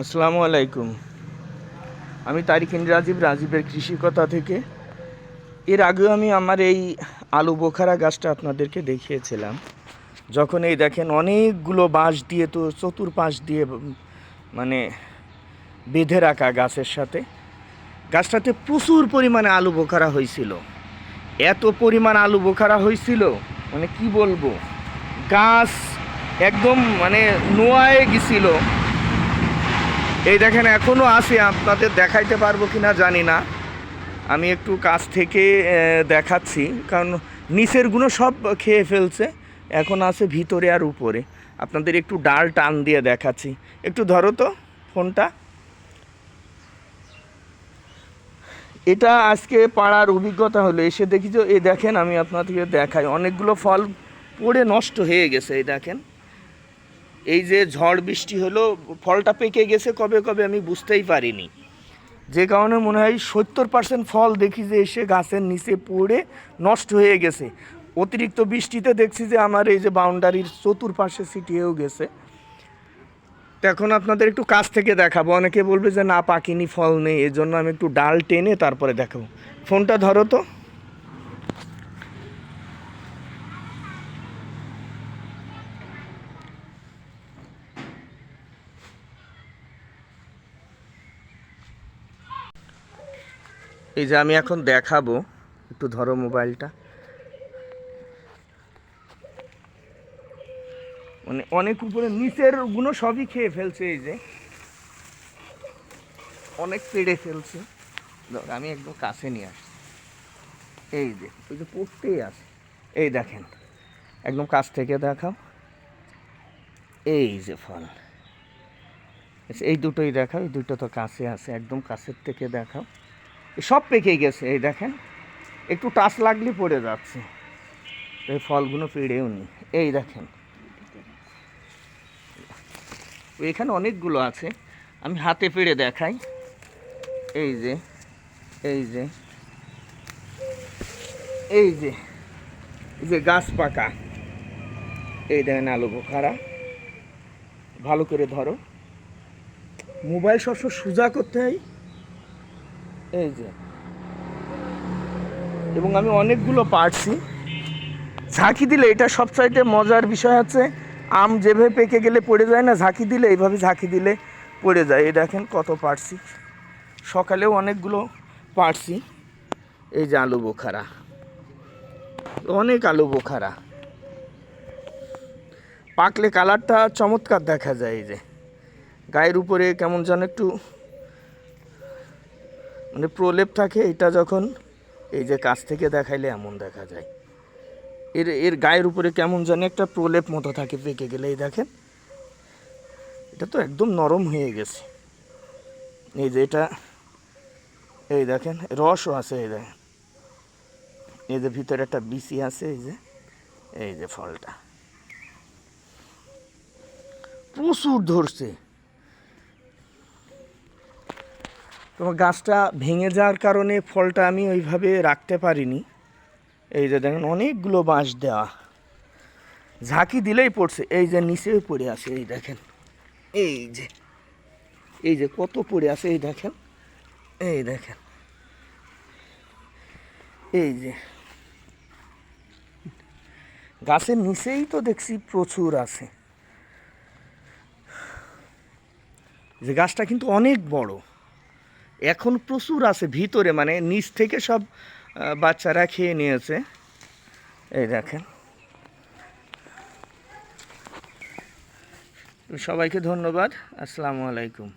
আসসালামু আলাইকুম। আমি তারিখিন রাজীব, রাজীবের কৃষিকতা থেকে। এর আগেও আমি আমার এই আলু বোখারা গাছটা আপনাদেরকে দেখিয়েছিলাম। যখন এই দেখেন অনেকগুলো বাঁশ দিয়ে তো চতুর্পাশ দিয়ে মানে বেঁধে রাখা গাছের সাথে। গাছটাতে প্রচুর পরিমাণে আলু বোখারা হয়েছিল। এত পরিমাণ আলু বোখারা হয়েছিল মানে কি বলব? গাছ একদম মানে নোয়ায় গেছিল। এই দেখেন এখনও আছে। আপনাদের দেখাইতে পারব কি না জানি না। আমি একটু কাছ থেকে দেখাচ্ছি। কারণ নিচেরগুলো সব খেয়ে ফেলছে। এখন আছে ভিতরে আর উপরে। আপনাদের একটু ডাল টান দিয়ে দেখাচ্ছি। একটু ধরো তো ফোনটা। এটা আজকে পাড়ার অভিজ্ঞতা হলো। এসে দেখি যে, এই দেখেন, আমি আপনাদেরকে দেখাই। অনেকগুলো ফল পড়ে নষ্ট হয়ে গেছে, এই দেখেন। এই যে ঝড় বৃষ্টি হলো, ফলটা পেকে গেছে কবে কবে আমি বুঝতেই পারিনি। যে কারণে মনে হয় সত্তর পার্সেন্ট ফল দেখি যে এসে গাছের নিচে পড়ে নষ্ট হয়ে গেছে। অতিরিক্ত বৃষ্টিতে দেখছি যে আমার এই যে বাউন্ডারির চতুর্পাশে ছিটিয়েও গেছে। এখন আপনাদের একটু কাছ থেকে দেখাবো। অনেকে বলবে যে, না, পাকিনি ফল নেই। এর জন্য আমি একটু ডাল টেনে তারপরে দেখাবো। ফোনটা ধরো তো। এই যে আমি এখন দেখাবো, একটু ধরো মোবাইলটা। মানে অনেক উপরে, নিচেরগুলো সবই খেয়ে ফেলছে এই যে। অনেক পেড়ে ফেলছে। আমি একদম কাছে নিয়ে আসছি। এই যে, ওই যে পড়তেই আছে। এই দেখেন, একদম কাছ থেকে দেখাও। এই যে ফল। এই দুটোই দেখাও, এই দুটো তো কাছে আছে, একদম কাছের থেকে দেখাও। সব পেকে গেছে, এই দেখেন। একটু টাচ লাগলে পড়ে যাচ্ছে। এই ফলগুলো পেড়েও নি। এই দেখেন। এখানে অনেকগুলো আছে। আমি হাতে পেড়ে দেখাই। এই যে এই যে এই যে যে গাছ পাকা। এই দেখেন আলু বোখারা। ভালো করে ধরো। মোবাইল সবসময় সোজা করতে হয়। এই যে। এবং আমি অনেকগুলো পারছি। ঝাঁকি দিলে এটা সবচাইতে মজার বিষয় আছে আম যেভাবে পেকে গেলে পড়ে যায় না, ঝাঁকি দিলে এইভাবে ঝাঁকি দিলে পড়ে যায়। এই দেখেন কত পারছি। সকালেও অনেকগুলো পারছি। এই যে আলু বোখারা। অনেক আলু বোখারা। পাকলে কালারটা চমৎকার দেখা যায় এই যে। গায়ের উপরে কেমন যেন একটু মানে প্রলেপ থাকে, এটা যখন এই যে কাছ থেকে দেখাইলে এমন দেখা যায়। এর এর গায়ের উপরে কেমন জানি একটা প্রলেপ মতো থাকে পেকে গেলে, এই দেখেন। এটা তো একদম নরম হয়ে গেছে। এই যে এটা, এই দেখেন, রসও আছে, এই দেখেন। এই যে ভিতরে একটা বিসি আছে, এই যে এই যে ফলটা। প্রচুর ধরছে। তোমার গাছটা ভেঙে যাওয়ার কারণে ফলটা আমি ওইভাবে রাখতে পারিনি। এই যে দেখেন, অনেকগুলো বাঁশ দেওয়া। ঝাঁকি দিলেই পড়ছে। এই যে নিচেও পড়ে আছে, এই দেখেন। এই যে এই যে কত পড়ে আছে, এই দেখেন। এই দেখেন। এই যে। গাছের নিচেই তো দেখছি প্রচুর আছে। যে গাছটা কিন্তু অনেক বড়। এখন প্রচুর আছে, ভিতরে মানে নিচ থেকে সব বাচ্চারা খেয়ে নিয়েছে। এই দেখেন। সবাইকে ধন্যবাদ। আসসালামু আলাইকুম।